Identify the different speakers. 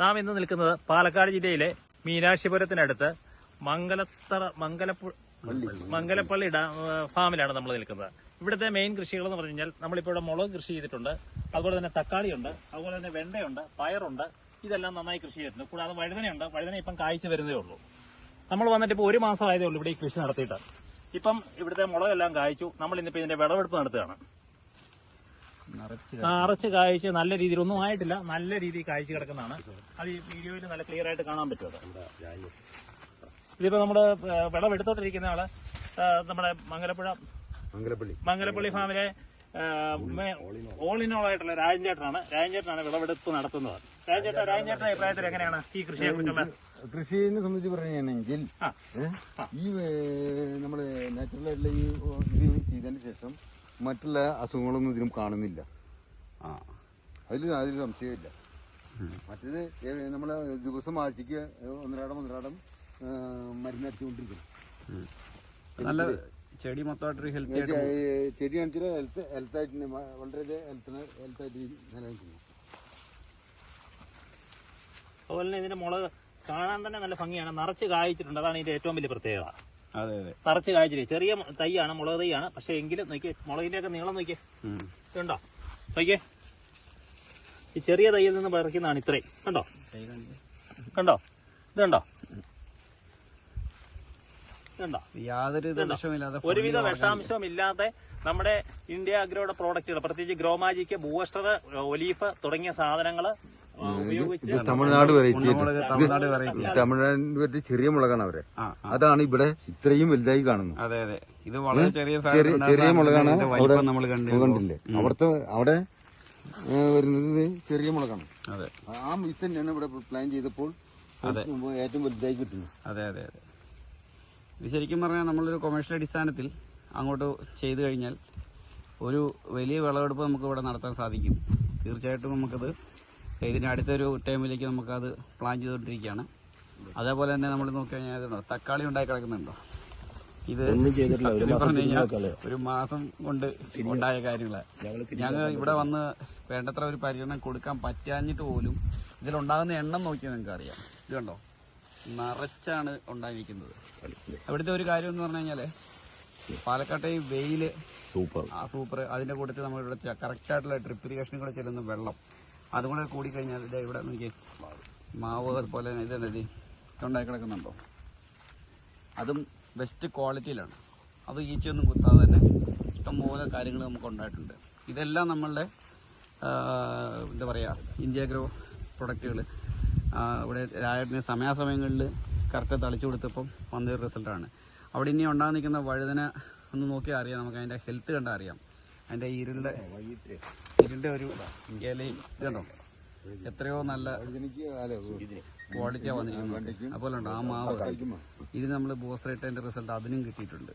Speaker 1: നാം ഇന്ന് നിൽക്കുന്നത് പാലക്കാട് ജില്ലയിലെ മീനാക്ഷിപുരത്തിനടുത്ത് മംഗലത്തറ മംഗലപ്പു മംഗലപ്പള്ളി ഫാമിലാണ് നമ്മൾ നിൽക്കുന്നത്. ഇവിടുത്തെ മെയിൻ കൃഷികൾ എന്ന് പറഞ്ഞു കഴിഞ്ഞാൽ നമ്മളിപ്പോൾ മുളക് കൃഷി ചെയ്തിട്ടുണ്ട്. അതുപോലെ തന്നെ തക്കാളിയുണ്ട്. അതുപോലെ തന്നെ വെണ്ടയുണ്ട്. പയറുണ്ട്. ഇതെല്ലാം നന്നായി കൃഷി ചെയ്തിട്ടുണ്ട്. കൂടാതെ വഴുതനയുണ്ട്. വഴുതന ഇപ്പം കായ്ച്ചു വരുന്നതേ ഉള്ളൂ. നമ്മൾ വന്നിട്ട് ഇപ്പോൾ ഒരു മാസം ആയതേ ഉള്ളൂ ഇവിടെ ഈ കൃഷി നടത്തിയിട്ട്. ഇപ്പം ഇവിടുത്തെ മുളകെല്ലാം കായ്ച്ചു. നമ്മൾ ഇന്നിപ്പോൾ ഇതിന്റെ വിളവെടുപ്പ് നടത്തുകയാണ്.
Speaker 2: നിറച്ച്
Speaker 1: കാഴ്ച. നല്ല രീതിയിൽ ഒന്നും ആയിട്ടില്ല. നല്ല രീതിയിൽ കാഴ്ച കിടക്കുന്നതാണ്. അത് ഈ വീഡിയോയിൽ നല്ല ക്ലിയർ ആയിട്ട് കാണാൻ പറ്റുമോ ഇതിപ്പോ നമ്മുടെ വിളവെടുത്തോണ്ടിരിക്കുന്ന ആൾ നമ്മുടെ മംഗലപ്പുഴ
Speaker 3: മംഗലപ്പള്ളി.
Speaker 1: മംഗലപ്പള്ളി ഫാമിലെ ഓൾ ഇൻ ഓൾ ആയിട്ടുള്ള രാജൻചേട്ടനാണ്. രാജൻചേട്ടനാണ് വിളവെടുപ്പ് നടത്തുന്നത്. രാജൻചേട്ടൻ രാജൻചേട്ടന്റെ അഭിപ്രായത്തിൽ എങ്ങനെയാണ് ഈ കൃഷിയെ കുറിച്ചുള്ള?
Speaker 3: കൃഷിയെ സംബന്ധിച്ച് പറയുകയാണെങ്കിൽ ഈ നമ്മൾ നാച്ചുറൽ ആയിട്ടുള്ള ഈ ഇത് ചെയ്തതിന് ശേഷം മറ്റുള്ള അസുഖങ്ങളൊന്നും ഇതിനും കാണുന്നില്ല.
Speaker 2: ആ.
Speaker 3: അതിൽ അതിൽ സംശയമില്ല മറ്റേത് നമ്മൾ ദിവസം ആഴ്ചക്ക് ഒന്നരാടം ഒന്നരാടം മരുന്നടിച്ചുകൊണ്ടിരിക്കും.
Speaker 2: നല്ല ചെടി. മൊത്തമായിട്ട് ഹെൽത്തി
Speaker 3: ചെടി കാണിച്ചാൽ ഹെൽത്ത് ഹെൽത്തായിട്ട് വളരെ ഹെൽത്തിന് ഹെൽത്തായിട്ട് നിലനിൽക്കുന്നു.
Speaker 1: അതുപോലെ തന്നെ ഇതിന്റെ മുളക് കാണാൻ തന്നെ നല്ല ഭംഗിയാണ്. നിറച്ച് കായ്ച്ചിട്ടുണ്ട്. അതാണ് ഇതിന്റെ ഏറ്റവും വലിയ പ്രത്യേകത.
Speaker 2: അതെ അതെ.
Speaker 1: നിറച്ച് കായ്ച്ചിട്ട് ചെറിയ തൈയാണ് മുളക് തൈയാണ്. പക്ഷെ എങ്കിലും നോക്കി മുളകിന്റെ ഒക്കെ നീളം നോക്കിയേ. കണ്ടോ? നോക്കിയേ. ഈ ചെറിയ തൈയിൽ നിന്ന് പറിക്കുന്നതാണ് ഇത്രയും. കണ്ടോ? കണ്ടോ? ഇത് കണ്ടോ?
Speaker 2: യാതൊരു
Speaker 1: ഒരുവിധ വിഷാംശവും ഇല്ലാതെ നമ്മുടെ ഇന്ത്യ അഗ്രോയുടെ പ്രോഡക്റ്റുകൾ പ്രത്യേകിച്ച് ഗ്രോമാജിക്ക് ബൂസ്റ്റർ ഒലീഫ് തുടങ്ങിയ സാധനങ്ങൾ
Speaker 3: ഇത് തമിഴ്നാട് വെറൈറ്റി
Speaker 2: തമിഴ്നാട് വെറൈറ്റി
Speaker 3: ചെറിയ മുളകാണ് അവരെ. അതാണ് ഇവിടെ ഇത്രയും വലുതായി കാണുന്നത്.
Speaker 2: അതെ അതെ. ഇത് വളരെ ചെറിയ
Speaker 3: ചെറിയ മുളകാണ് അവിടെ കണ്ടില്ലേ? അവിടുത്തെ അവിടെ വരുന്നത് ചെറിയ മുളകാണ്.
Speaker 2: അതെ.
Speaker 3: ആ ഇത് തന്നെയാണ് ഇവിടെ പ്ലാൻ ചെയ്തപ്പോൾ ഏറ്റവും വലുതായി കിട്ടുന്നത്.
Speaker 2: അതെ അതെ അതെ. ഇത് ശരിക്കും പറഞ്ഞാൽ നമ്മളൊരു കൊമേഴ്ഷ്യൽ അടിസ്ഥാനത്തിൽ അങ്ങോട്ട് ചെയ്തു കഴിഞ്ഞാൽ ഒരു വലിയ വിളവെടുപ്പ് നമുക്ക് ഇവിടെ നടത്താൻ സാധിക്കും. തീർച്ചയായിട്ടും നമുക്കത് ഇതിന് അടുത്തൊരു ടൈമിലേക്ക് നമുക്കത് പ്ലാൻ ചെയ്തുകൊണ്ടിരിക്കുകയാണ്. അതേപോലെ തന്നെ നമ്മൾ നോക്കി കഴിഞ്ഞാൽ ഇതുണ്ടോ? തക്കാളി ഉണ്ടായി കിടക്കുന്നുണ്ടോ? ഇത് പറഞ്ഞു കഴിഞ്ഞാൽ ഒരു മാസം കൊണ്ട് ഉണ്ടായ കാര്യങ്ങളാണ് ഞങ്ങൾ ഇവിടെ വന്ന് വേണ്ടത്ര ഒരു പരിഗണന കൊടുക്കാൻ പറ്റാഞ്ഞിട്ട് പോലും ഇതിലുണ്ടാകുന്ന എണ്ണം നോക്കിയാൽ നിങ്ങൾക്ക് അറിയാം ഇത് കണ്ടോ? നിറച്ചാണ് ഉണ്ടായിരിക്കുന്നത്. അവിടുത്തെ ഒരു കാര്യം എന്ന് പറഞ്ഞു കഴിഞ്ഞാൽ പാലക്കാട്ടെ ഈ വെയിൽ
Speaker 3: സൂപ്പർ.
Speaker 2: ആ സൂപ്പർ. അതിന്റെ കൂട്ടത്തിൽ നമ്മൾ ഇവിടെ കറക്റ്റ് ആയിട്ടുള്ള ഡ്രിപ്പ് കൂടെ ചെല്ലുന്ന വെള്ളം. അതും കൂടെ കൂടി കഴിഞ്ഞാൽ ഇതേ ഇവിടെ നോക്കി മാവ് അതുപോലെ തന്നെ ഇതുണ്ട് തൊണ്ടായി കിടക്കുന്നുണ്ടോ? അതും ബെസ്റ്റ് ക്വാളിറ്റിയിലാണ് അത് ഈച്ചയൊന്നും കുത്താതെ തന്നെ ഇഷ്ടംപോലെ കാര്യങ്ങൾ നമുക്ക് ഉണ്ടായിട്ടുണ്ട്. ഇതെല്ലാം നമ്മളുടെ എന്താ പറയുക ഇന്ത്യ ഗ്രോ പ്രൊഡക്റ്റുകൾ ഇവിടെ രാജ്യത്തിന് സമയാസമയങ്ങളിൽ കറക്റ്റ് തളിച്ചു കൊടുത്തപ്പം വന്നൊരു റിസൾട്ടാണ് അവിടെ ഇനി ഉണ്ടാകുന്ന നിൽക്കുന്ന വഴുതന ഒന്ന് നോക്കിയാൽ അറിയാം. നമുക്ക് അതിന്റെ ഹെൽത്ത് കണ്ടാൽ അറിയാം. അതിന്റെ ഇരുളുടെ ഇരുളിന്റെ ഒരു ഇലയും ഇതുണ്ടോ? എത്രയോ നല്ല ക്വാളിറ്റിയാണ് വന്നിരിക്കുന്നത്. അതുപോലെ ഉണ്ട് ആ മാവ്. ഇതിന് നമ്മൾ ബോസ് ഇട്ടതിന്റെ റിസൾട്ട് അതിനും കിട്ടിയിട്ടുണ്ട്.